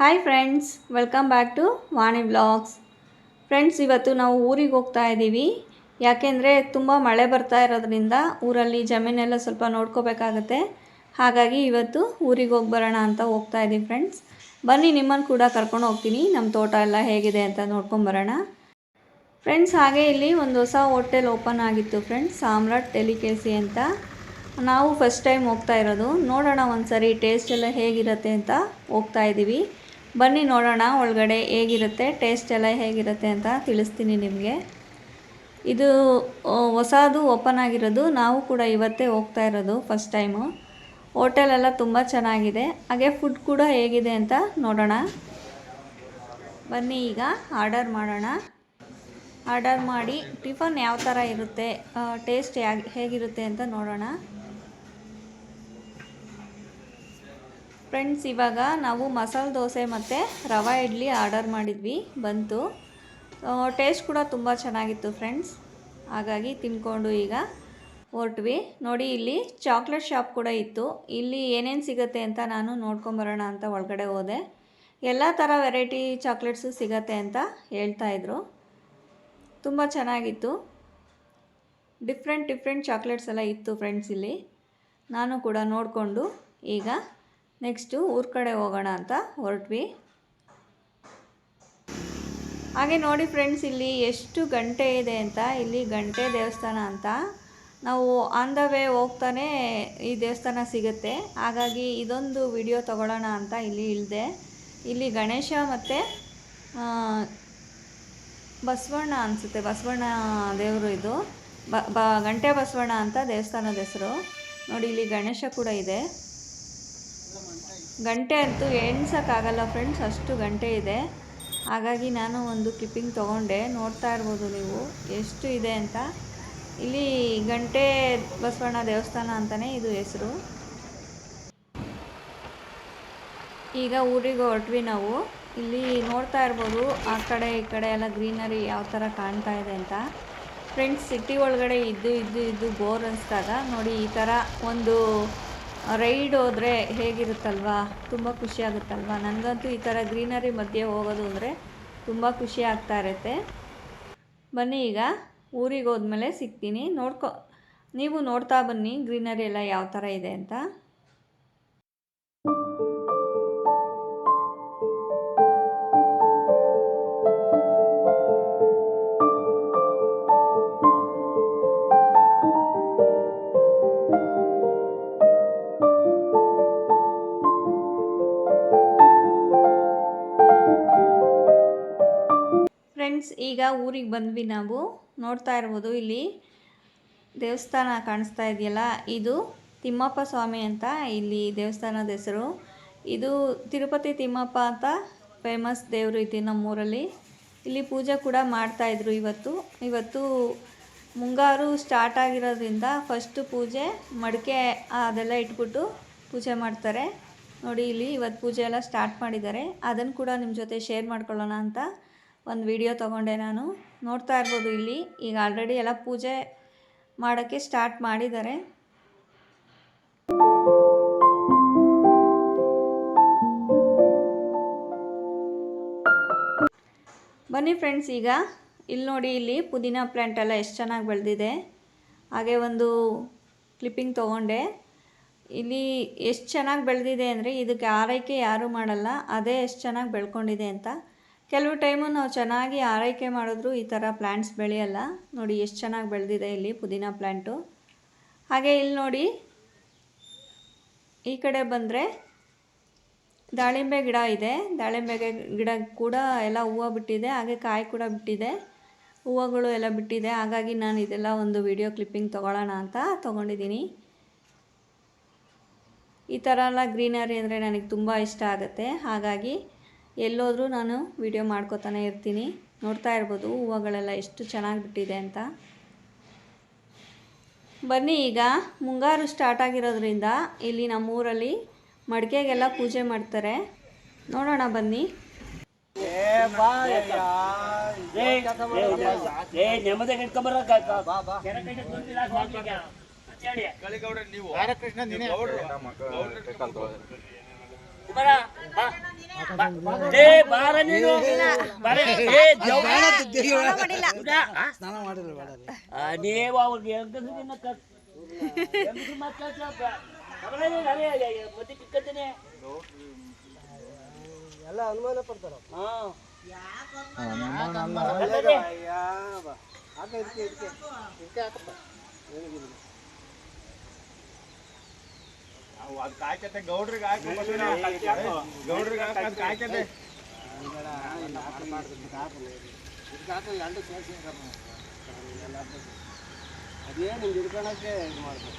Hi friends welcome back to Vani blogs friends ಇವತ್ತು ನಾವು ಊರಿಗೆ ಹೋಗ್ತಾ ಇದ್ದೀವಿ. ಯಾಕೆಂದರೆ ತುಂಬ ಮಳೆ ಬರ್ತಾ ಇರೋದ್ರಿಂದ ಊರಲ್ಲಿ ಜಮೀನೆಲ್ಲ ಸ್ವಲ್ಪ ನೋಡ್ಕೋಬೇಕಾಗತ್ತೆ. ಹಾಗಾಗಿ ಇವತ್ತು ಊರಿಗೆ ಹೋಗಿ ಬರೋಣ ಅಂತ ಹೋಗ್ತಾ ಇದ್ದೀವಿ ಫ್ರೆಂಡ್ಸ್ ಬನ್ನಿ, ನಿಮ್ಮನ್ನು ಕೂಡ ಕರ್ಕೊಂಡು ಹೋಗ್ತೀನಿ. ನಮ್ಮ ತೋಟ ಎಲ್ಲ ಹೇಗಿದೆ ಅಂತ ನೋಡ್ಕೊಂಬರೋಣ ಫ್ರೆಂಡ್ಸ್ ಹಾಗೆ ಇಲ್ಲಿ ಒಂದು ಹೊಸ ಹೋಟೆಲ್ ಓಪನ್ ಆಗಿತ್ತು ಫ್ರೆಂಡ್ಸ್ ಸಾಮ್ರಾಟ್ ಟೆಲಿಕೇಸಿ ಅಂತ. ನಾವು ಫಸ್ಟ್ ಟೈಮ್ ಹೋಗ್ತಾ ಇರೋದು. ನೋಡೋಣ ಒಂದು ಸರಿ ಟೇಸ್ಟ್ ಎಲ್ಲ ಹೇಗಿರುತ್ತೆ ಅಂತ ಹೋಗ್ತಾ ಇದ್ದೀವಿ. ಬನ್ನಿ ನೋಡೋಣ ಒಳಗಡೆ ಹೇಗಿರುತ್ತೆ ಟೇಸ್ಟ್ ಎಲ್ಲ ಹೇಗಿರುತ್ತೆ ಅಂತ ತಿಳಿಸ್ತೀನಿ ನಿಮಗೆ. ಇದು ಹೊಸದು ಓಪನ್ ಆಗಿರೋದು. ನಾವು ಕೂಡ ಇವತ್ತೇ ಹೋಗ್ತಾ ಇರೋದು ಫಸ್ಟ್ ಟೈಮು ಹೋಟೆಲೆಲ್ಲ ತುಂಬ ಚೆನ್ನಾಗಿದೆ. ಹಾಗೆ ಫುಡ್ ಕೂಡ ಹೇಗಿದೆ ಅಂತ ನೋಡೋಣ. ಬನ್ನಿ ಈಗ ಆರ್ಡರ್ ಮಾಡೋಣ. ಆರ್ಡರ್ ಮಾಡಿ ಟಿಫನ್ ಯಾವ ಥರ ಇರುತ್ತೆ ಟೇಸ್ಟ್ ಹೇಗಿರುತ್ತೆ ಅಂತ ನೋಡೋಣ. ಫ್ರೆಂಡ್ಸ್, ಇವಾಗ ನಾವು ಮಸಾಲೆ ದೋಸೆ ಮತ್ತು ರವೆ ಇಡ್ಲಿ ಆರ್ಡರ್ ಮಾಡಿದ್ವಿ, ಬಂತು. ಟೇಸ್ಟ್ ಕೂಡ ತುಂಬ ಚೆನ್ನಾಗಿತ್ತು ಫ್ರೆಂಡ್ಸ್. ಹಾಗಾಗಿ ತಿನ್ಕೊಂಡು ಈಗ ಹೊರಟ್ವಿ. ನೋಡಿ, ಇಲ್ಲಿ ಚಾಕ್ಲೇಟ್ ಶಾಪ್ ಕೂಡ ಇತ್ತು. ಇಲ್ಲಿ ಏನೇನು ಸಿಗುತ್ತೆ ಅಂತ ನಾನು ನೋಡ್ಕೊಂಬರೋಣ ಅಂತ ಒಳಗಡೆ ಹೋದೆ. ಎಲ್ಲ ಥರ ವೆರೈಟಿ ಚಾಕ್ಲೇಟ್ಸು ಸಿಗತ್ತೆ ಅಂತ ಹೇಳ್ತಾಯಿದ್ರು ತುಂಬ ಚೆನ್ನಾಗಿತ್ತು. ಡಿಫ್ರೆಂಟ್ ಡಿಫ್ರೆಂಟ್ ಚಾಕ್ಲೇಟ್ಸ್ ಎಲ್ಲ ಇತ್ತು ಫ್ರೆಂಡ್ಸ್ ಇಲ್ಲಿ. ನಾನು ಕೂಡ ನೋಡಿಕೊಂಡು ಈಗ ನೆಕ್ಸ್ಟು ಊರ ಕಡೆ ಹೋಗೋಣ ಅಂತ ಹೊರಟ್ವಿ. ಹಾಗೆ ನೋಡಿ ಫ್ರೆಂಡ್ಸ್, ಇಲ್ಲಿ ಎಷ್ಟು ಗಂಟೆ ಇದೆ ಅಂತ, ಇಲ್ಲಿ ಗಂಟೆ ದೇವಸ್ಥಾನ ಅಂತ. ನಾವು ಆನ್ ದ ವೇ ಹೋಗ್ತಾನೆ ಈ ದೇವಸ್ಥಾನ ಸಿಗುತ್ತೆ. ಹಾಗಾಗಿ ಇದೊಂದು ವಿಡಿಯೋ ತಗೊಳ್ಳೋಣ ಅಂತ ಇಲ್ಲಿ ಇಳಿದೆ ಇಲ್ಲಿ ಗಣೇಶ ಮತ್ತು ಬಸವಣ್ಣ ಅನಿಸುತ್ತೆ. ಬಸವಣ್ಣ ದೇವರು ಇದು. ಬ ಬ, ಗಂಟೆ ಬಸವಣ್ಣ ಅಂತ ದೇವಸ್ಥಾನದ ಹೆಸರು. ನೋಡಿ, ಇಲ್ಲಿ ಗಣೇಶ ಕೂಡ ಇದೆ. ಗಂಟೆ ಅಂತೂ ಎಣ್ಸೋಕ್ಕಾಗಲ್ಲ ಫ್ರೆಂಡ್ಸ್ ಅಷ್ಟು ಗಂಟೆ ಇದೆ. ಹಾಗಾಗಿ ನಾನು ಒಂದು ಕ್ಲಿಪ್ಪಿಂಗ್ ತೊಗೊಂಡೆ. ನೋಡ್ತಾ ಇರ್ಬೋದು ನೀವು, ಎಷ್ಟು ಇದೆ ಅಂತ. ಇಲ್ಲಿ ಗಂಟೆ ಬಸವಣ್ಣ ದೇವಸ್ಥಾನ ಅಂತಲೇ ಇದು ಹೆಸರು. ಈಗ ಊರಿಗೆ ಹೊರಟ್ವಿ ನಾವು. ಇಲ್ಲಿ ನೋಡ್ತಾ ಇರ್ಬೋದು, ಆ ಕಡೆ ಈ ಕಡೆ ಎಲ್ಲ ಗ್ರೀನರಿ ಯಾವ ಥರ ಕಾಣ್ತಾ ಇದೆ ಅಂತ. ಫ್ರೆಂಡ್ಸ್ ಸಿಟಿ ಒಳಗಡೆ ಇದ್ದು ಇದ್ದು ಇದ್ದು ಬೋರ್ ಅನಿಸ್ದಾಗ ನೋಡಿ ಈ ಥರ ಒಂದು ರೈಡ್ ಹೋದರೆ ಹೇಗಿರುತ್ತಲ್ವಾ? ತುಂಬ ಖುಷಿ ಆಗುತ್ತಲ್ವಾ? ನನಗಂತೂ ಈ ಥರ ಗ್ರೀನರಿ ಮಧ್ಯೆ ಹೋಗೋದು ಅಂದರೆ ತುಂಬ ಖುಷಿ ಆಗ್ತಾ ಇರುತ್ತೆ. ಬನ್ನಿ ಈಗ ಊರಿಗೆ ಹೋದ್ಮೇಲೆ ಸಿಗ್ತೀನಿ. ನೋಡ್ಕೊ, ನೀವು ನೋಡ್ತಾ ಬನ್ನಿ ಗ್ರೀನರಿ ಎಲ್ಲ ಯಾವ ಥರ ಇದೆ ಅಂತ. ಈಗ ಊರಿಗೆ ಬಂದ್ವಿ ನಾವು. ನೋಡ್ತಾ ಇರ್ಬೋದು ಇಲ್ಲಿ. ದೇವಸ್ಥಾನ ಕಾಣಿಸ್ತಾ ಇದೆಯಲ್ಲ? ಇದು ತಿಮ್ಮಪ್ಪ ಸ್ವಾಮಿ ಅಂತ ಇಲ್ಲಿ ದೇವಸ್ಥಾನದ ಹೆಸರು. ಇದು ತಿರುಪತಿ ತಿಮ್ಮಪ್ಪ ಅಂತ ಫೇಮಸ್ ದೇವರು ಇದೆ ನಮ್ಮೂರಲ್ಲಿ. ಇಲ್ಲಿ ಪೂಜೆ ಕೂಡ ಮಾಡ್ತಾಯಿದ್ರು ಇವತ್ತು. ಇವತ್ತು ಮುಂಗಾರು ಸ್ಟಾರ್ಟ್ ಆಗಿರೋದ್ರಿಂದ ಫಸ್ಟು ಪೂಜೆ, ಮಡಿಕೆ ಅದೆಲ್ಲ ಇಟ್ಬಿಟ್ಟು ಪೂಜೆ ಮಾಡ್ತಾರೆ. ನೋಡಿ ಇಲ್ಲಿ ಇವತ್ತು ಪೂಜೆ ಎಲ್ಲ ಸ್ಟಾರ್ಟ್ ಮಾಡಿದ್ದಾರೆ. ಅದನ್ನು ಕೂಡ ನಿಮ್ಮ ಜೊತೆ ಶೇರ್ ಮಾಡ್ಕೊಳ್ಳೋಣ ಅಂತ. ಒಂದು ವಿಡಿಯೋ ತೊಗೊಂಡೆ ನಾನು. ನೋಡ್ತಾ ಇರ್ಬೋದು ಇಲ್ಲಿ. ಈಗ ಆಲ್ರೆಡಿ ಎಲ್ಲ ಪೂಜೆ ಮಾಡೋಕ್ಕೆ ಸ್ಟಾರ್ಟ್ ಮಾಡಿದ್ದಾರೆ. ಬನ್ನಿ ಫ್ರೆಂಡ್ಸ್ ಈಗ ಇಲ್ಲಿ ನೋಡಿ, ಇಲ್ಲಿ ಪುದೀನ ಪ್ಲ್ಯಾಂಟ್ ಎಲ್ಲ ಎಷ್ಟು ಚೆನ್ನಾಗಿ ಬೆಳೆದಿದೆ. ಹಾಗೆ ಒಂದು ಕ್ಲಿಪ್ಪಿಂಗ್ ತೊಗೊಂಡೆ. ಇಲ್ಲಿ ಎಷ್ಟು ಚೆನ್ನಾಗಿ ಬೆಳೆದಿದೆ ಅಂದರೆ, ಇದಕ್ಕೆ ಆರೈಕೆ ಯಾರೂ ಮಾಡಲ್ಲ. ಅದೇ ಎಷ್ಟು ಚೆನ್ನಾಗಿ ಬೆಳ್ಕೊಂಡಿದೆ ಅಂತ. ಕೆಲವು ಟೈಮು ನಾವು ಚೆನ್ನಾಗಿ ಆರೈಕೆ ಮಾಡಿದ್ರು ಈ ಥರ ಪ್ಲ್ಯಾಂಟ್ಸ್ ಬೆಳೆಯಲ್ಲ. ನೋಡಿ ಎಷ್ಟು ಚೆನ್ನಾಗಿ ಬೆಳೆದಿದೆ ಇಲ್ಲಿ ಪುದೀನ ಪ್ಲ್ಯಾಂಟು ಹಾಗೆ ಇಲ್ಲಿ ನೋಡಿ ಈ ಕಡೆ ಬಂದರೆ ದಾಳಿಂಬೆ ಗಿಡ ಇದೆ. ದಾಳಿಂಬೆಗೆ ಗಿಡ ಕೂಡ ಎಲ್ಲ ಹೂವು ಬಿಟ್ಟಿದೆ, ಹಾಗೆ ಕಾಯಿ ಕೂಡ ಬಿಟ್ಟಿದೆ. ಹೂವುಗಳು ಎಲ್ಲ ಬಿಟ್ಟಿದೆ. ಹಾಗಾಗಿ ನಾನು ಇದೆಲ್ಲ ಒಂದು ವಿಡಿಯೋ ಕ್ಲಿಪ್ಪಿಂಗ್ ತೊಗೊಳ್ಳೋಣ ಅಂತ ತೊಗೊಂಡಿದ್ದೀನಿ. ಈ ಥರ ಎಲ್ಲ ಗ್ರೀನರಿ ಅಂದರೆ ನನಗೆ ತುಂಬ ಇಷ್ಟ ಆಗುತ್ತೆ. ಹಾಗಾಗಿ ಎಲ್ಲೋದ್ರೂ ನಾನು ವಿಡಿಯೋ ಮಾಡ್ಕೋತಾನೆ ಇರ್ತೀನಿ. ನೋಡ್ತಾ ಇರ್ಬೋದು ಹೂವುಗಳೆಲ್ಲ ಎಷ್ಟು ಚೆನ್ನಾಗಿ ಬಿಟ್ಟಿದೆ ಅಂತ. ಬನ್ನಿ ಈಗ ಮುಂಗಾರು ಸ್ಟಾರ್ಟ್ ಆಗಿರೋದ್ರಿಂದ ಇಲ್ಲಿ ನಮ್ಮೂರಲ್ಲಿ ಮಡಿಕೆಗೆಲ್ಲ ಪೂಜೆ ಮಾಡ್ತಾರೆ. ನೋಡೋಣ ಬನ್ನಿ. ನೀವು ನೀವು ಅವ್ರಿಗೆ ಎಲ್ಲ ಅನುಮಾನ ಪಡ್ತಾರ ಹಾಂ. ಹಾಕ ಇದಕ್ಕೆ ಇದಕ್ಕೆ ಇದಕ್ಕೆ ಹಾಕಪ್ಪ ಅದು ಕಾಯ್ಕತೆ ಗೌಡ್ರಿಗೆ ಹಾಕಿ ಗೌಡ್ರಿಗೆ ಹಾಕಿ ಅದು ಕಾಯ್ಕತೆ ಇದಕ್ಕೆ ಹಾಕೋ ಎರಡು ಸೇರಿಸಿ ಅದೇ ನಿಮ್ಗೆ ಹಿಡ್ಕೊಳಕ್ಕೆ ಇದು ಮಾಡ್ಬೇಕು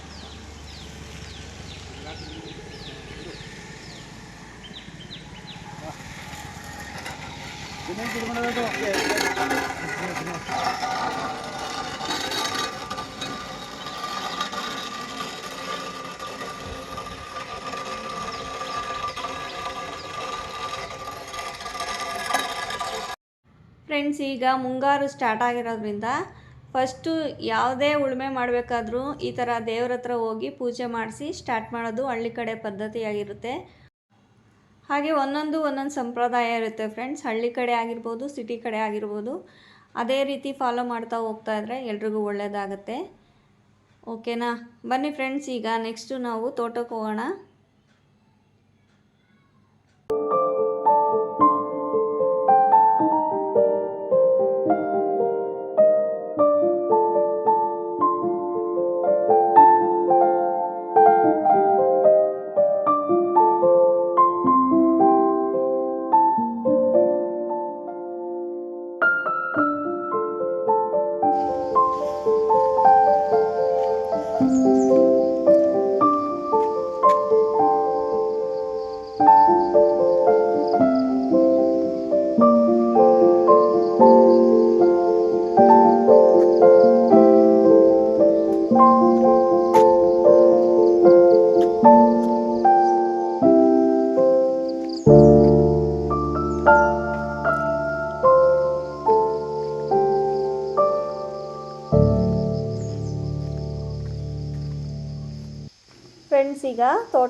ಫ್ರೆಂಡ್ಸ್ ಈಗ ಮುಂಗಾರು ಸ್ಟಾರ್ಟ್ ಆಗಿರೋದ್ರಿಂದ ಫಸ್ಟು ಯಾವುದೇ ಉಳುಮೆ ಮಾಡಬೇಕಾದ್ರೂ ಈ ಥರ ದೇವ್ರ ಹತ್ರ ಹೋಗಿ ಪೂಜೆ ಮಾಡಿಸಿ ಸ್ಟಾರ್ಟ್ ಮಾಡೋದು ಹಳ್ಳಿ ಕಡೆ ಪದ್ಧತಿಯಾಗಿರುತ್ತೆ. ಹಾಗೆ ಒಂದೊಂದು ಒಂದೊಂದು ಸಂಪ್ರದಾಯ ಇರುತ್ತೆ ಫ್ರೆಂಡ್ಸ್ ಹಳ್ಳಿ ಕಡೆ ಆಗಿರ್ಬೋದು ಸಿಟಿ ಕಡೆ ಆಗಿರ್ಬೋದು. ಅದೇ ರೀತಿ ಫಾಲೋ ಮಾಡ್ತಾ ಹೋಗ್ತಾ ಇದ್ರೆ ಎಲ್ರಿಗೂ ಒಳ್ಳೆಯದಾಗುತ್ತೆ ಓಕೆನಾ ಬನ್ನಿ ಫ್ರೆಂಡ್ಸ್ ಈಗ ನೆಕ್ಸ್ಟು ನಾವು ತೋಟಕ್ಕೆ ಹೋಗೋಣ.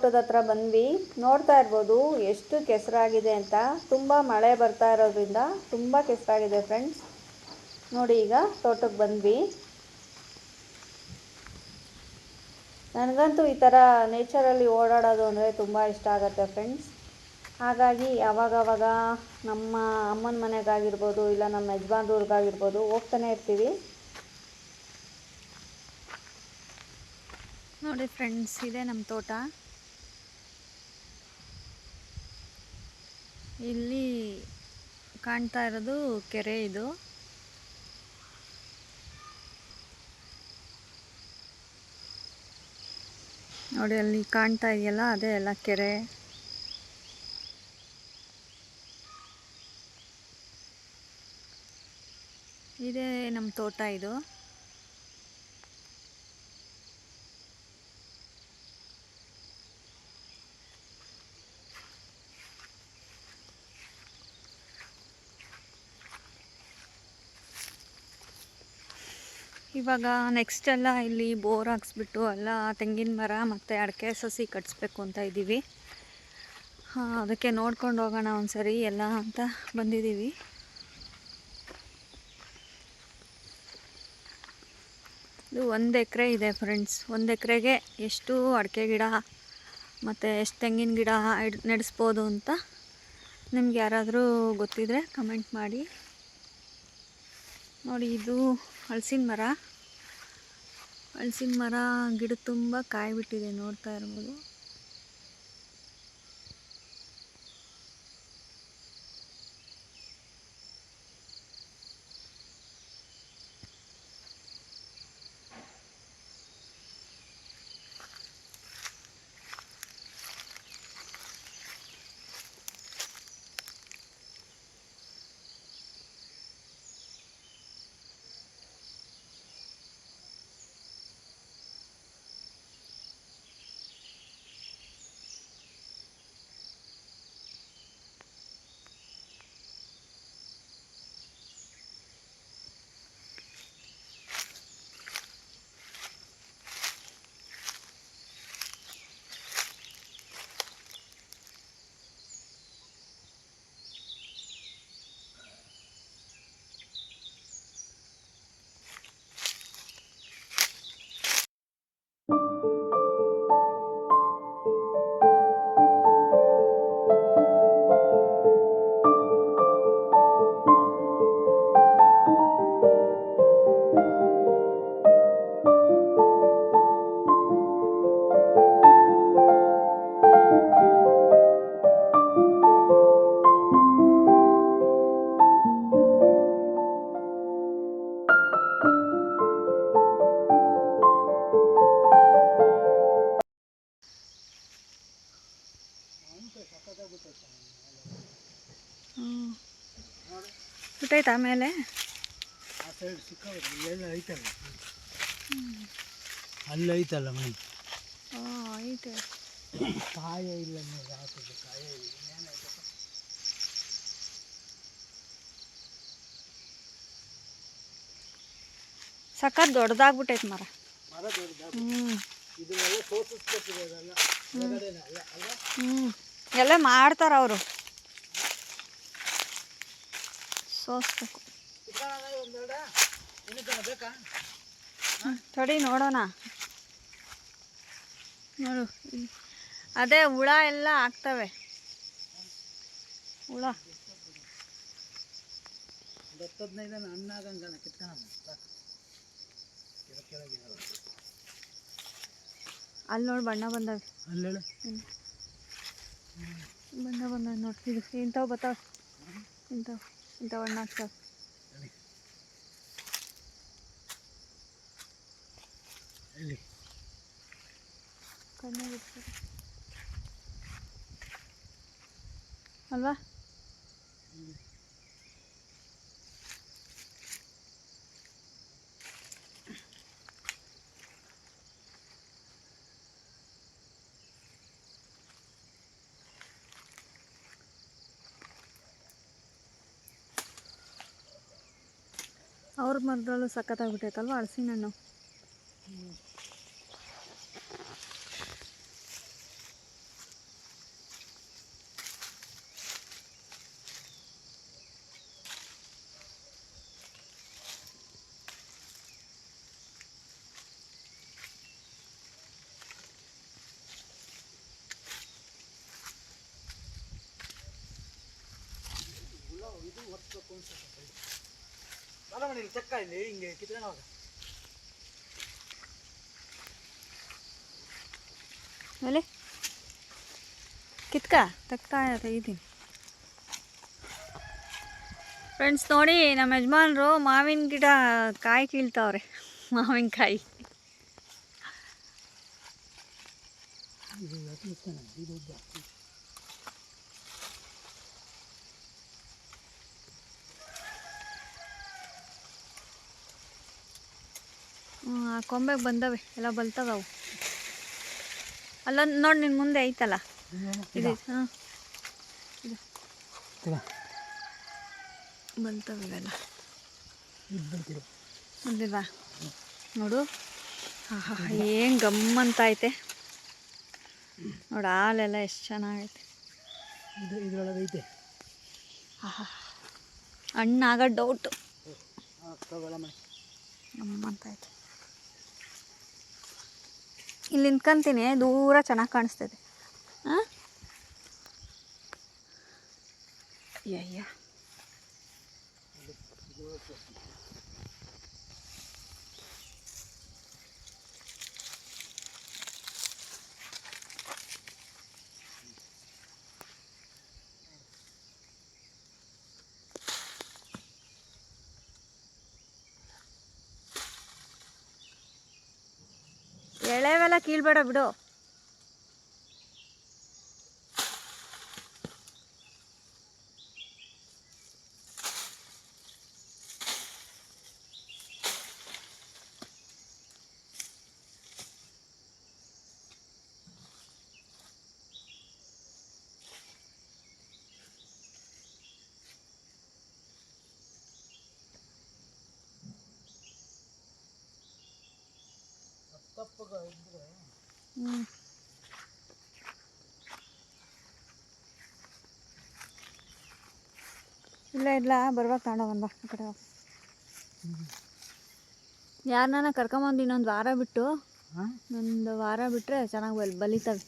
ತೋಟದ ಹತ್ರ ಬಂದ್ವಿ. ನೋಡ್ತಾ ಇರ್ಬೋದು ಎಷ್ಟು ಕೆಸರಾಗಿದೆ ಅಂತ. ತುಂಬ ಮಳೆ ಬರ್ತಾ ಇರೋದ್ರಿಂದ ತುಂಬ ಕೆಸರಾಗಿದೆ ಫ್ರೆಂಡ್ಸ್ ನೋಡಿ ಈಗ ತೋಟಕ್ಕೆ ಬಂದ್ವಿ. ನನಗಂತೂ ಈ ಥರ ನೇಚರಲ್ಲಿ ಓಡಾಡೋದು ಅಂದರೆ ತುಂಬ ಇಷ್ಟ ಆಗುತ್ತೆ ಫ್ರೆಂಡ್ಸ್ ಹಾಗಾಗಿ ಯಾವಾಗವಾಗ ನಮ್ಮ ಅಮ್ಮನ ಮನೆಗಾಗಿರ್ಬೋದು ಇಲ್ಲ ನಮ್ಮ ಯಜಮಾನ್ರವ್ರಿಗಾಗಿರ್ಬೋದು ಹೋಗ್ತಾನೆ ಇರ್ತೀವಿ. ನೋಡಿ ಫ್ರೆಂಡ್ಸ್ ಇದೆ ನಮ್ಮ ತೋಟ. ಇಲ್ಲಿ ಕಾಣ್ತಾ ಇರೋದು ಕೆರೆ ಇದು. ನೋಡಿ, ಅಲ್ಲಿ ಕಾಣ್ತಾ ಇದೆಯಲ್ಲ, ಅದೇ ಎಲ್ಲ ಕೆರೆ. ಇದೇ ನಮ್ಮ ತೋಟ ಇದು. ಇವಾಗ ನೆಕ್ಸ್ಟ್ ಎಲ್ಲ ಇಲ್ಲಿ ಬೋರ್ ಹಾಕ್ಸ್ಬಿಟ್ಟು ಎಲ್ಲ ತೆಂಗಿನ ಮರ ಮತ್ತು ಅಡಿಕೆ ಸಸಿ ಕಟ್ಸ್ಬೇಕು ಅಂತ ಇದ್ದೀವಿ. ಅದಕ್ಕೆ ನೋಡ್ಕೊಂಡು ಹೋಗೋಣ ಒಂದ್ಸರಿ ಎಲ್ಲ ಅಂತ ಬಂದಿದ್ದೀವಿ. ಇದು ಒಂದು ಎಕರೆ ಇದೆ ಫ್ರೆಂಡ್ಸ್ ಒಂದು ಎಕರೆಗೆ ಎಷ್ಟು ಅಡಿಕೆ ಗಿಡ ಮತ್ತು ಎಷ್ಟು ತೆಂಗಿನ ಗಿಡ ನೆಡೆಸ್ಬೋದು ಅಂತ ನಿಮ್ಗೆ ಯಾರಾದರೂ ಗೊತ್ತಿದ್ರೆ ಕಮೆಂಟ್ ಮಾಡಿ. ನೋಡಿ, ಇದು ಹಲಸಿನ ಮರ. ಹಲಸಿನ ಮರ ಗಿಡ ತುಂಬ ಕಾಯಿ ಬಿಟ್ಟಿದೆ ನೋಡ್ತಾ ಇರ್ಬೋದು. ಬಿಟ್ಟೈತಾ ಮೇಲೆ ಆ ಸೈಡ್ ಸಿಕ್ಕಾಗ ಇಲ್ಲೆಲ್ಲ ಐತಲ್ಲ. ಅಲ್ಲಿ ಐತಲ್ಲ ಮನೆ? ಐತೆ. ಕಾಯ ಇಲ್ಲ ಹಾಕಿದ್ದು ಕಾಯ ಇಲ್ಲ. ಸಖತ್ ದೊಡ್ಡದಾಗ್ಬಿಟ್ಟೈತೆ ಮರ. ಹ್ಞೂ ಎಲ್ಲ ಮಾಡ್ತಾರ ಅವರು ಸೋಸ್ಬೇಕು. ತೊಡಿ ನೋಡೋಣ. ನೋಡು ಅದೇ ಹುಳ ಎಲ್ಲ ಆಗ್ತವೆ. ಹುಳ. ಅಲ್ಲಿ ನೋಡಿ ಬಣ್ಣ ಬಂದವೆ. ಅಲ್ಲೇಳು ಬಣ್ಣ ಬಂದವೆ ನೋಡಿ ಇದು ಇಂಥವು ಬರ್ತಾವೆ ಇಂಥವು. ಇಂಥವು ಹಣ್ಣು ಆಗ್ತಾವೆ ಎಲ್ಲಿ ಕಣ್ಣಾಗಿ ಇಡ್ತಾರೆ. ಅವ್ರ ಮರದಲ್ಲೂ ಸಖತ್ತಾಗ್ಬಿಟ್ಟೈತಲ್ವ ಹಳಸಿನ ಹಣ್ಣು ಬರ ಮೇಲೆ ಕಿತ್ಕ ತಗ್ತಾ ಇದ್ದೀನಿ ಫ್ರೆಂಡ್ಸ್ ನೋಡಿ ನಮ್ಮ ಯಜಮಾನ್ರು ಮಾವಿನ ಗಿಡ ಕಾಯಿ ಕೀಳ್ತಾವ್ರೆ. ಮಾವಿನಕಾಯಿ ಹ್ಞೂ ಆ ಕೊಂಬೆಗೆ ಬಂದವೆ ಎಲ್ಲ ಬಲ್ತವೆ ಅವು ಅಲ್ಲೊಂದು ನೋಡಿ ನಿನ್ನ ಮುಂದೆ ಐತಲ್ಲ? ಇದು ಹಾಂ. ಬಲ್ತವೆ ಇವೆಲ್ಲ ಬಂದಿಲ್ವಾ? ನೋಡು. ಏನು ಗಮ್ಮಂತ ಐತೆ ನೋಡು ಹಾಲೆಲ್ಲ ಎಷ್ಟು ಚೆನ್ನಾಗೈತೆ. ಐತೆ. ಹಣ್ಣಾಗ ಡೌಟು ಹಾಂ ಮನೆ. ಗಮ್ಮಂತ ಐತೆ ಇಲ್ಲಿ ನಿಂತ್ಕೊಂತೀನಿ ದೂರ ಚೆನ್ನಾಗಿ ಕಾಣಿಸ್ತದೆ. ಹಾಂ ಅಯ್ಯ ಎಳೆವೆಲ್ಲ ಕೀಳ್ಬೇಡ ಬಿಡು. ಹ್ಞೂ ಇಲ್ಲ ಇಲ್ಲ ಬರ್ಬೇಕು ತಗೊಂಡ ಬಂದ ಆ ಕಡೆ ಯಾರನ್ನ ಕರ್ಕೊಂಬಂದು ಇನ್ನೊಂದು ವಾರ ಬಿಟ್ಟು ಒಂದು ವಾರ ಬಿಟ್ಟರೆ ಚೆನ್ನಾಗಿ ಬಲ್ ಬಲಿತವೆ.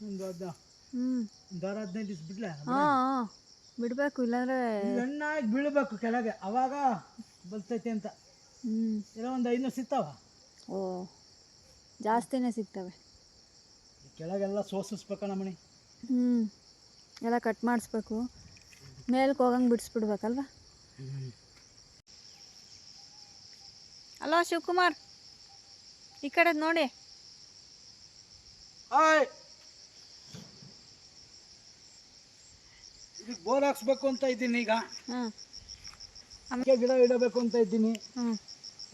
ಒಂದು ಹ್ಞೂ ಒಂದು ವಾರ ಹದಿನೈದು ದಿವ್ಸ ಬಿಡ್ಲ? ಹಾಂ ಹಾಂ ಬಿಡಬೇಕು ಇಲ್ಲಾಂದ್ರೆ ಹಣ್ಣಾಗಿ ಬೀಳಬೇಕು ಕೆಳಗೆ. ಅವಾಗ ಬಲ್ತೈತೆ ಅಂತ. ಹ್ಞೂ ಇಲ್ಲ ಒಂದು ಐನೂರು ಸಿಗ್ತಾವ? ಓ. ಜಾಸ್ತಿನೇ ಸಿಗ್ತವೆ. ಕೆಳಗೆಲ್ಲ ಸೋಸಿಸ್ಬೇಕು ನಮ್ಮಣಿ ಹ್ಞೂ ಎಲ್ಲ ಕಟ್ ಮಾಡಿಸ್ಬೇಕು. ಮೇಲಕ್ಕೆ ಹೋಗಂಗೆ ಬಿಡಿಸ್ಬಿಡ್ಬೇಕಲ್ವ? ಅಲೋ ಶಿವಕುಮಾರ್. ಈ ಕಡೆ ನೋಡಿ. ಇದಕ್ಕೆ ಬೋರ್ ಹಾಕ್ಸ್ಬೇಕು ಅಂತ ಇದ್ದೀನಿ ಈಗ. ಹಾಂ ಗಿಡ ಇಡಬೇಕು ಅಂತ ಇದ್ದೀನಿ. ಹ್ಞೂ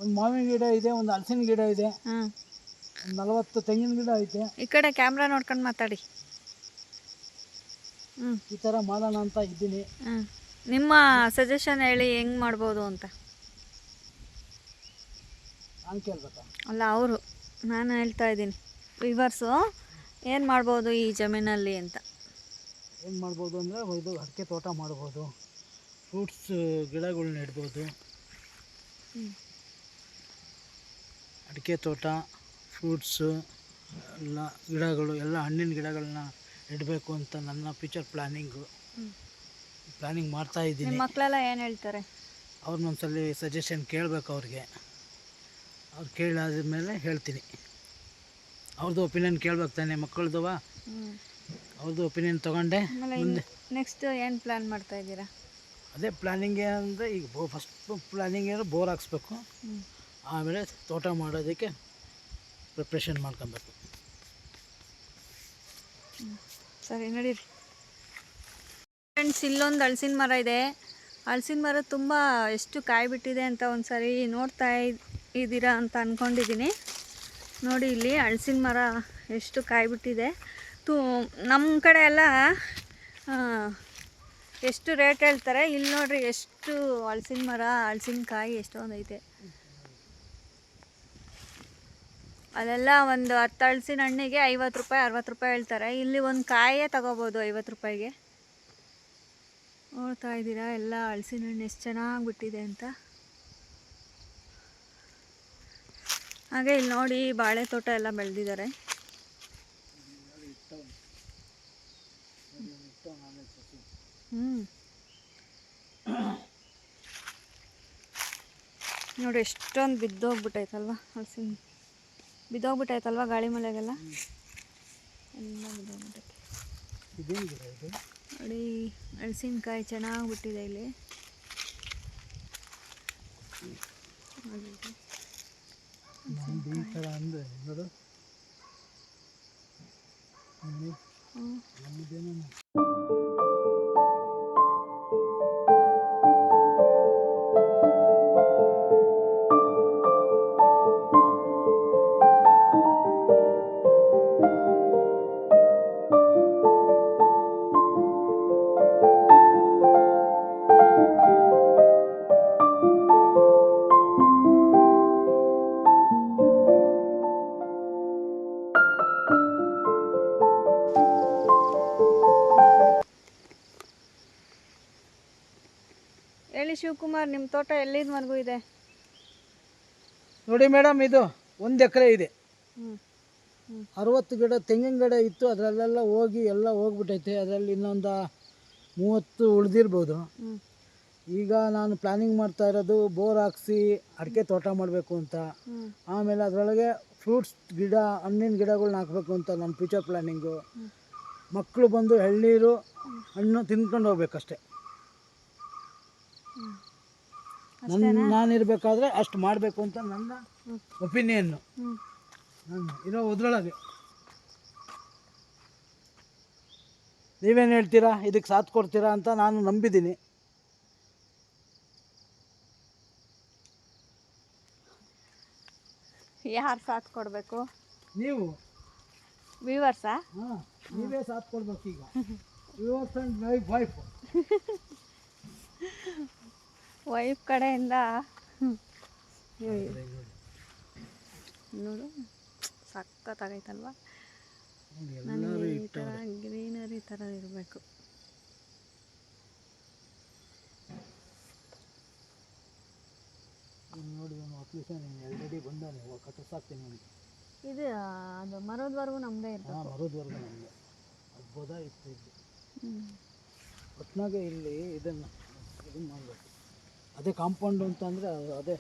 ಒಂದು ಮಾವಿನ ಗಿಡ ಇದೆ ಒಂದು ಹಲಸಿನ ಗಿಡ ಇದೆ. ಹಾಂ ಒಂದು ನಲವತ್ತು ತೆಂಗಿನ ಗಿಡ ಐತೆ. ಈ ಕಡೆ ಕ್ಯಾಮ್ರಾ ನೋಡ್ಕೊಂಡು ಮಾತಾಡಿ. ಹ್ಞೂ ಈ ಥರ ಮಾಡೋಣ ಅಂತ ಇದ್ದೀನಿ. ಹ್ಞೂ ನಿಮ್ಮ ಸಜೆಷನ್ ಹೇಳಿ ಹೆಂಗೆ ಮಾಡ್ಬೋದು ಅಂತ. ನಾನು ಕೇಳ್ಬೇಕಾ? ಅಲ್ಲ ಅವರು. ನಾನು ಹೇಳ್ತಾ ಇದ್ದೀನಿ. ವಿವರ್ಸು ಏನು ಮಾಡ್ಬೋದು ಈ ಜಮೀನಲ್ಲಿ ಅಂತ. ಏನು ಮಾಡ್ಬೋದು ಅಂದರೆ ಇದು ಅಡಿಕೆ ತೋಟ ಮಾಡ್ಬೋದು. ಫ್ರೂಟ್ಸ್ ಗಿಡಗಳು ನೆಡ್ಬೋದು. ಅಡಿಕೆ ತೋಟ. ಫ್ರೂಟ್ಸು ಎಲ್ಲ ಗಿಡಗಳು ಎಲ್ಲ ಹಣ್ಣಿನ ಗಿಡಗಳನ್ನ ಇಡಬೇಕು ಅಂತ ನನ್ನ ಫ್ಯೂಚರ್ ಪ್ಲ್ಯಾನಿಂಗು ಪ್ಲ್ಯಾನಿಂಗ್ ಮಾಡ್ತಾ ನಿಮ್ಮ ಇದ್ದೀನಿ ಮಕ್ಕಳೆಲ್ಲ ಏನು ಹೇಳ್ತಾರೆ? ಅವ್ರನ್ನೊಂದ್ಸಲಿ ಸಜೆಷನ್ ಕೇಳಬೇಕು ಅವ್ರಿಗೆ. ಅವ್ರು ಕೇಳಾದ ಮೇಲೆ ಹೇಳ್ತೀನಿ. ಅವ್ರದ್ದು ಒಪಿನಿಯನ್ ಕೇಳ್ಬೇಕು ತಾನೆ ಮಕ್ಕಳದವ ಅವ್ರದ್ದು ಒಪಿನಿಯನ್ ತೊಗೊಂಡೆ. ಮುಂದೆ ನೆಕ್ಸ್ಟ್ ಏನು ಪ್ಲ್ಯಾನ್ ಮಾಡ್ತಾ ಇದ್ದೀರಾ? ಅದೇ ಪ್ಲ್ಯಾನಿಂಗ್ ಏನಂದರೆ ಈಗ ಬೋ ಫಸ್ಟ್ ಪ್ಲ್ಯಾನಿಂಗ್ ಏನು ಬೋರ್ ಹಾಕ್ಸ್ಬೇಕು. ಆಮೇಲೆ ತೋಟ ಮಾಡೋದಕ್ಕೆ ಪ್ರಿಪ್ರೇಷನ್ ಮಾಡ್ಕೊಬೇಕು ಸರಿ, ನಡೀರಿ. ಫ್ರೆಂಡ್ಸ್ ಇಲ್ಲೊಂದು ಹಲಸಿನ ಮರ ಇದೆ. ಹಲಸಿನ ಮರ ತುಂಬ ಎಷ್ಟು ಕಾಯಿ ಬಿಟ್ಟಿದೆ ಅಂತ ಒಂದು ಸರಿ ನೋಡ್ತಾ ಇದ್- ಇದ್ದೀರಾ ಅಂತ ಅಂದ್ಕೊಂಡಿದ್ದೀನಿ ನೋಡಿ ಇಲ್ಲಿ ಹಲಸಿನ ಮರ ಎಷ್ಟು ಕಾಯಿ ಬಿಟ್ಟಿದೆ ತು ನಮ್ಮ ಕಡೆ ಎಲ್ಲ ಎಷ್ಟು ರೇಟ್ ಹೇಳ್ತಾರೆ? ಇಲ್ಲಿ ನೋಡ್ರಿ, ಎಷ್ಟು ಹಲಸಿನ ಮರ, ಹಲಸಿನಕಾಯಿ ಎಷ್ಟೊಂದು ಐತೆ ಅಲ್ಲೆಲ್ಲ ಒಂದು ಹತ್ತು ಹಳಸಿನ ಹಣ್ಣಿಗೆ ಐವತ್ತು ರೂಪಾಯಿ, ಅರವತ್ತು ರೂಪಾಯಿ ಹೇಳ್ತಾರೆ. ಇಲ್ಲಿ ಒಂದು ಕಾಯೇ ತಗೋಬೋದು ಐವತ್ತು ರೂಪಾಯಿಗೆ. ನೋಡ್ತಾ ಇದ್ದೀರಾ? ಎಲ್ಲ ಹಳಸಿನ ಹಣ್ಣು ಎಷ್ಟು ಚೆನ್ನಾಗಿ ಬಿಟ್ಟಿದೆ ಅಂತ. ಹಾಗೆ ಇಲ್ಲಿ ನೋಡಿ ಬಾಳೆ ತೋಟ ಎಲ್ಲ ಬೆಳೆದಿದ್ದಾರೆ. ನೋಡಿ ಎಷ್ಟೊಂದು ಬಿದ್ದೋಗ್ಬಿಟ್ಟೈತಲ್ವ ಹಲಸಿನ ಬಿದ್ದೋಗ್ಬಿಟ್ಟೈತಲ್ವ ಗಾಳಿ ಮಳೆಗೆಲ್ಲ? ಎಲ್ಲ ಬಿದ್ದೋಗ್ಬಿಟ್ಟೈತೆ. ನೋಡಿ ಮೆಣಸಿನ್ಕಾಯಿ ಚೆನ್ನಾಗಿ ಬಿಟ್ಟಿದೆ ಇಲ್ಲಿ ನೋಡಿ. ಶಿವಕುಮಾರ್ ನಿಮ್ಮ ತೋಟ ಎಲ್ಲಿದ್ವರೆಗೂ ಇದೆ? ನೋಡಿ ಮೇಡಮ್ ಇದು ಒಂದು ಎಕರೆ ಇದೆ. ಅರವತ್ತು ಗಿಡ ತೆಂಗಿನ ಗಿಡ ಇತ್ತು ಅದರಲ್ಲೆಲ್ಲ ಹೋಗಿ ಎಲ್ಲ ಹೋಗ್ಬಿಟ್ಟೈತೆ. ಅದರಲ್ಲಿ ಇನ್ನೊಂದು ಮೂವತ್ತು ಉಳಿದಿರ್ಬೋದು. ಈಗ ನಾನು ಪ್ಲಾನಿಂಗ್ ಮಾಡ್ತಾ ಇರೋದು ಬೋರ್ ಹಾಕ್ಸಿ ಅಡಿಕೆ ತೋಟ ಮಾಡಬೇಕು ಅಂತ. ಆಮೇಲೆ ಅದರೊಳಗೆ ಫ್ರೂಟ್ಸ್ ಗಿಡ ಹಣ್ಣಿನ ಗಿಡಗಳನ್ನ ಹಾಕಬೇಕು ಅಂತ ನನ್ನ ಫ್ಯೂಚರ್ ಪ್ಲಾನಿಂಗು ಮಕ್ಕಳು ಬಂದು ಎಳ್ನೀರು ಹಣ್ಣು ತಿನ್ಕೊಂಡು ಹೋಗ್ಬೇಕಷ್ಟೆ. ನನ್ನ ನಾನಿರಬೇಕಾದ್ರೆ ಅಷ್ಟು ಮಾಡಬೇಕು ಅಂತ ನನ್ನ ಒಪಿನಿಯನ್ನು ನಾನು ಇರೋ ಉದ್ರೊಳಗೆ ನೀವೇನು ಹೇಳ್ತೀರಾ? ಇದಕ್ಕೆ ಸಾಥ್ ಕೊಡ್ತೀರಾ ಅಂತ ನಾನು ನಂಬಿದ್ದೀನಿ. ಯಾರು ಸಾಥ್ ಕೊಡಬೇಕು? ನೀವು. ವ್ಯೂವರ್ಸಾ ಹಾಂ ನೀವೇ ಸಾಥ್ ಕೊಡ್ಬೇಕು ಈಗ. Viewers and wife wife wife ಕಡೆಯಿಂದ. ನೋಡು. ಸಖತ್ತಾಗೈತಲ್ವ? ನನಗೆ ಈ ಥರ ಗ್ರೀನರಿ ಥರ ಇರಬೇಕು. ಇದು ಅದು ಮರದವರೆಗೂ ನಮ್ಮದೇ ಇರ್ತದೆ. ಮರದವರೆಗೂ ನಮಗೆ ಅದ್ಭುತ ಇತ್ತು ಇದು. ಹ್ಞೂ ಒಟ್ನಾಗೆ ಇಲ್ಲಿ ಇದನ್ನು ಇದನ್ನು ಮಾಡಬೇಕು. ಅದೇ ಕಾಂಪೌಂಡ್ ಅಂತ ಅಂದರೆ ಅದೇ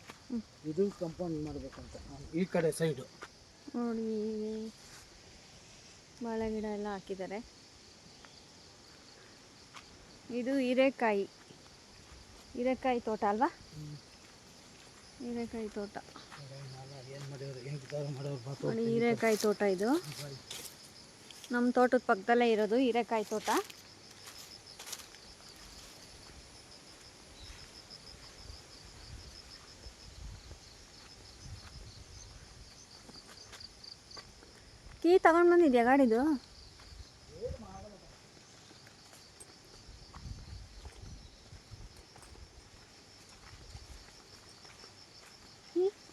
ಇದು ಕಾಂಪೌಂಡ್ ಮಾಡಬೇಕಂತ. ಈ ಕಡೆ ಸೈಡ್ ನೋಡಿ ಬಾಳೆ ಗಿಡ ಎಲ್ಲ ಹಾಕಿದ್ದಾರೆ. ಇದು ಹೀರೆಕಾಯಿ. ಹೀರೆಕಾಯಿ ತೋಟ ಅಲ್ವಾ? ಹೀರೆಕಾಯಿ ತೋಟ. ನೋಡಿ ಹೀರೆಕಾಯಿ ತೋಟ ಇದು. ನಮ್ಮ ತೋಟದ ಪಕ್ಕದಲ್ಲೇ ಇರೋದು ಹೀರೆಕಾಯಿ ತೋಟ. ತಗೊಂಡು ಬಂದಿದ್ಯಾ ಗಾಡಿದು?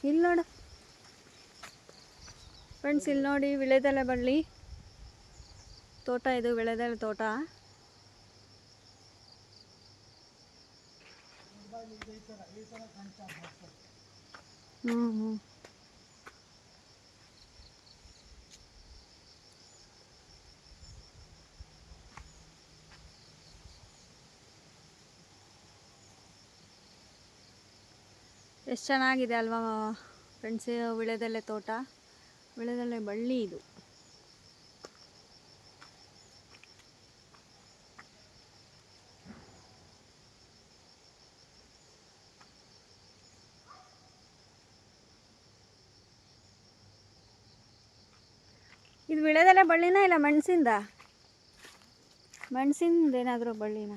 ಇಲ್ಲಿ ನೋಡು. ಫ್ರೆಂಡ್ಸ್ ಇಲ್ಲಿ ನೋಡಿ, ವಿಳೆದೆಲೆ ಬಳ್ಳಿ. ತೋಟ ಇದು, ವಿಳೆದೆಲೆ ತೋಟ. ಹ್ಞೂ ಹ್ಞೂ ಎಷ್ಟು ಚೆನ್ನಾಗಿದೆ ಅಲ್ವಾ ಫ್ರೆಂಡ್ಸ್ ವಿಳೆದೆಲೆ ತೋಟ? ವಿಳೆದೆಲೆ ಬಳ್ಳಿ ಇದು. ಇದು ವಿಳೆದೆಲೆ ಬಳ್ಳಿನ ಇಲ್ಲ ಮೆಣಸಿಂದ? ಮೆಣಸಿಂದ ಏನಾದರೂ ಬಳ್ಳಿನ?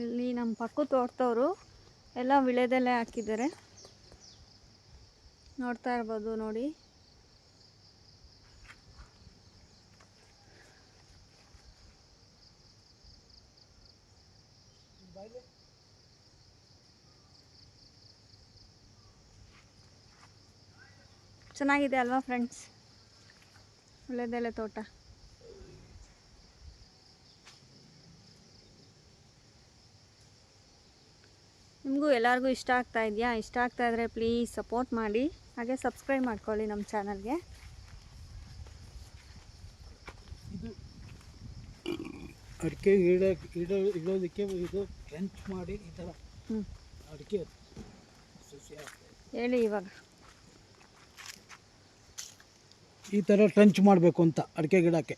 ಇಲ್ಲಿ ನಮ್ಮ ಪಕ್ಕದ ತೋಟದವರು ಎಲ್ಲ ವಿಳೆದೆಲೆ ಹಾಕಿದ್ದಾರೆ. ನೋಡ್ತಾ ಇರ್ಬೋದು ನೋಡಿ. ಚೆನ್ನಾಗಿದೆ ಅಲ್ವಾ ಫ್ರೆಂಡ್ಸ್ ವಿಳೆದೆಲೆ ತೋಟ. ನಿಮಗೂ ಎಲ್ಲರಿಗೂ ಇಷ್ಟ ಆಗ್ತಾ ಇದೆಯಾ? ಇಷ್ಟ ಆಗ್ತಾ ಇದ್ದರೆ ಪ್ಲೀಸ್ ಸಪೋರ್ಟ್ ಮಾಡಿ. ಹಾಗೆ ಸಬ್ಸ್ಕ್ರೈಬ್ ಮಾಡ್ಕೊಳ್ಳಿ ನಮ್ಮ ಚಾನಲ್ಗೆ ಅಡಿಕೆ ಇಡ ಇಡೋ ಇಡೋದಕ್ಕೆ ಇದು ಟ್ರೆಂಚ್ ಮಾಡಿ ಈ ಥರ ಅಡಿಕೆ ಹೇಳಿ ಇವಾಗ. ಈ ಥರ ಟ್ರಂಚ್ ಮಾಡಬೇಕು ಅಂತ ಅಡಿಕೆ ಗಿಡಕ್ಕೆ.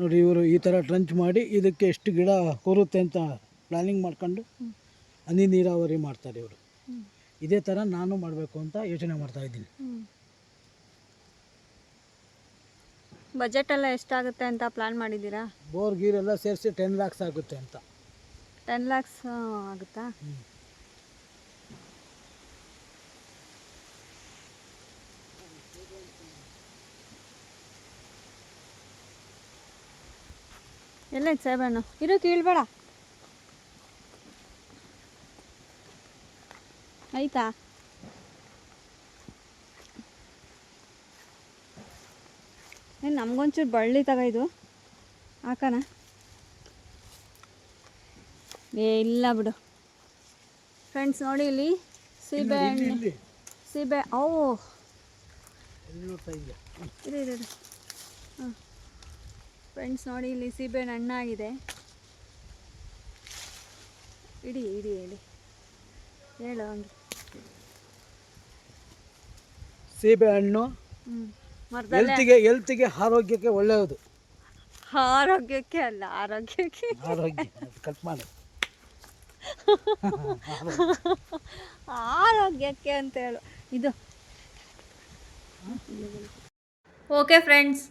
ನೋಡಿ ಇವರು ಈ ಥರ ಟ್ರಂಚ್ ಮಾಡಿ ಇದಕ್ಕೆ ಎಷ್ಟು ಗಿಡ ಕೂರುತ್ತೆ ಅಂತ ಪ್ಲ್ಯಾನಿಂಗ್ ಮಾಡ್ಕೊಂಡು ಹನಿ ನೀರಾವರಿ ಮಾಡ್ತಾರೆ ಇವರು. ಇದೇ ಥರ ನಾನು ಮಾಡಬೇಕು ಅಂತ ಯೋಚನೆ ಮಾಡ್ತಾ ಇದ್ದೀನಿ. ಬಜೆಟ್ ಎಲ್ಲ ಎಷ್ಟಾಗುತ್ತೆ ಅಂತ ಪ್ಲಾನ್ ಮಾಡಿದ್ದೀರಾ? ಬೋರ್ ಗೀರೆಲ್ಲ ಸೇರಿಸಿ ಟೆನ್ ಲ್ಯಾಕ್ಸ್ ಆಗುತ್ತೆ ಅಂತ. ಟೆನ್ ಲ್ಯಾಕ್ಸ್ ಆಗುತ್ತಾ? ಎಲ್ಲ ಸಾಹೇಬಣ್ಣು ಇರೋ ಕೀಳ್ಬೇಡ ಆಯ್ತಾ? ಏನು ನಮಗೊಂಚೂರು ಬಳ್ಳಿ ತಗ ಇದು. ಹಾಕಣ. ಏ ಇಲ್ಲ ಬಿಡು. ಫ್ರೆಂಡ್ಸ್ ನೋಡಿ ಇಲ್ಲಿ ಸೀಬೆ ಹಣ್ಣು ಸೀಬೆ ಓ. ಇರು ಇರು ಹಾಂ. ಫ್ರೆಂಡ್ಸ್ ನೋಡಿ ಇಲ್ಲಿ ಸೀಬೆ ಹಣ್ಣಾಗಿದೆ ಇಡಿ ಇಡಿ ಹೇಳಿ. ಹೇಳು ಹಂಗೆ. ಸೀಬೆ ಹಣ್ಣು ಹೆಲ್ತಿಗೆ ಎಲ್ತಿಗೆ ಆರೋಗ್ಯಕ್ಕೆ ಒಳ್ಳೆಯದು. ಆರೋಗ್ಯಕ್ಕೆ ಅಲ್ಲ ಆರೋಗ್ಯಕ್ಕೆ. ಆರೋಗ್ಯ ಕಟ್ ಮಾಡಿ. ಆರೋಗ್ಯಕ್ಕೆ ಅಂತ ಹೇಳು. ಇದು. ಓಕೆ ಫ್ರೆಂಡ್ಸ್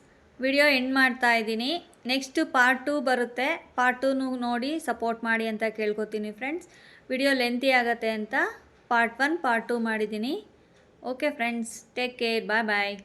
ವಿಡಿಯೋ ಎಂಡ್ ಮಾಡ್ತಾ ಇದ್ದೀನಿ. ನೆಕ್ಸ್ಟ್ ಪಾರ್ಟ್ ಟೂ ಬರುತ್ತೆ. ಪಾರ್ಟ್ ಟೂನು ನೋಡಿ ಸಪೋರ್ಟ್ ಮಾಡಿ ಅಂತ ಕೇಳ್ಕೊತೀನಿ ಫ್ರೆಂಡ್ಸ್ ವಿಡಿಯೋ ಲೆಂತಿ ಆಗುತ್ತೆ ಅಂತ ಪಾರ್ಟ್ ಒನ್ ಪಾರ್ಟ್ ಟೂ ಮಾಡಿದ್ದೀನಿ. Okay friends take care bye bye